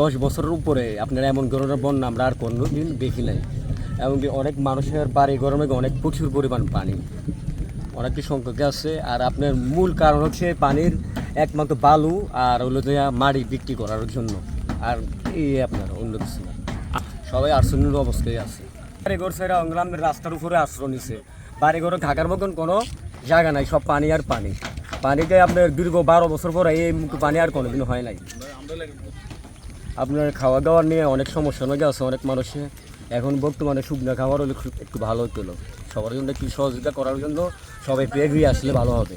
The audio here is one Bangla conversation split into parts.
দশ বছরের উপরে আপনার এমন ধরনের বন্যা আমরা আর কোনো দিন দেখি নাই। এমনকি অনেক মানুষের বাড়ি গরমে অনেক প্রচুর পরিমাণ পানি। অনেকটি সংখ্যক আছে। আর আপনার মূল কারণ হচ্ছে পানির একমাত্র বালু আর হলো মাড়ি বিক্রি করার জন্য। আর এই আপনার অন্য কিছু না। সবাই আশ্রয়ের অবস্থায় আছে। বাড়িঘর সেরা অংলামের রাস্তার উপরে আশ্রয় নিছে। বাড়িঘরে থাকার মতন কোনো জায়গা নাই, সব পানি আর পানি। পানিতে আপনার দীর্ঘ বারো বছর পরে এই পানি আর কোনোদিন হয় নাই। আপনার খাওয়া দাওয়া নিয়ে অনেক সমস্যা হয়ে গেছে অনেক মানুষে। এখন বর্তমানে শুকনা খাবার হলে একটু ভালো হতো সবার জন্য একটু সহযোগিতা করার জন্য সবাই একটু এগিয়ে আসলে ভালো হবে।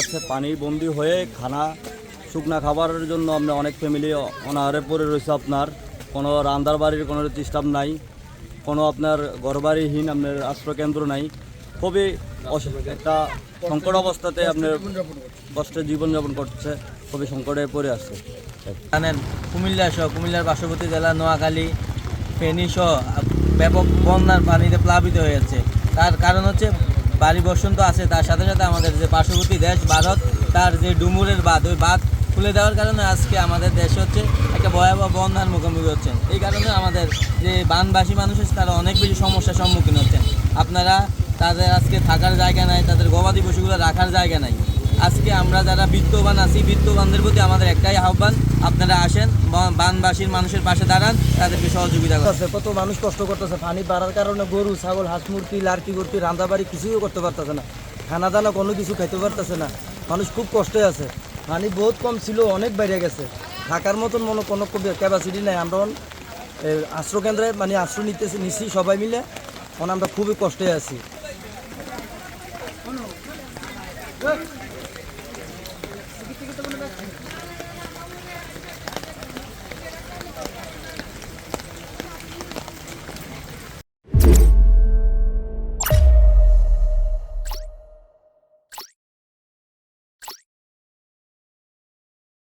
আছে পানি বন্দি হয়ে খানা, শুকনা খাবারের জন্য আমরা অনেক ফ্যামিলি অনাহারে পড়ে রয়েছে আপনার। কোনো রান্দার বাড়ির কোনো সিস্টেম নাই। কোনো আপনার ঘরবাড়িহীন আপনার আশ্রয়কেন্দ্র নাই। খুবই একটা সংকট অবস্থাতে আপনার কষ্টে জীবনযাপন করছে, খুবই সংকটে পড়ে আছে। জানেন, কুমিল্লা সহ কুমিল্লার পার্শ্ববর্তী জেলা নোয়াখালী, ফেনী সহ ব্যাপক বন্যার পানিতে প্লাবিত হয়ে যাচ্ছে তার কারণ হচ্ছে, বাড়ি বর্ষণ তো আছে, তার সাথে সাথে আমাদের যে পার্শ্ববর্তী দেশ, ভারত, তার যে ডুমুরের বাঁধ, ওই বাঁধ খুলে দেওয়ার কারণে আজকে আমাদের দেশ হচ্ছে একটা ভয়াবহ বন্যার মুখোমুখি হচ্ছেন এই কারণে আমাদের যে বানবাসী মানুষ তারা অনেক বেশি সমস্যার সম্মুখীন হচ্ছেন। আপনারা তাদের আজকে থাকার জায়গা নাই তাদের গবাদি পশুগুলো রাখার জায়গা নাই। আজকে আমরা যারা বিত্তবান আছি বিত্তবানদের প্রতি আমাদের একটাই আহ্বান আপনারা আসেন বানবাসীর মানুষের পাশে দাঁড়ান তাদেরকে সহযোগিতা করেন। কত মানুষ কষ্ট করতেছে পানি বাড়ার কারণে গরু ছাগল হাঁস মুরগি লার্কি গুরকি রান্দাবাড়ি কিছুই করতে পারতেছে না। খানা দানা কোনো কিছু খাইতে পারতেছে না। মানুষ খুব কষ্টে আছে। পানি বহুত কম ছিল অনেক বেড়ে গেছে। থাকার মতন মনে কোনো ক্যাপাসিটি নাই। আমরা এখন, এ, আশ্রয়কেন্দ্রে মানে আশ্রয় নিতেছি নিচ্ছি সবাই মিলে। এখন আমরা খুবই কষ্টে আছি। 끝!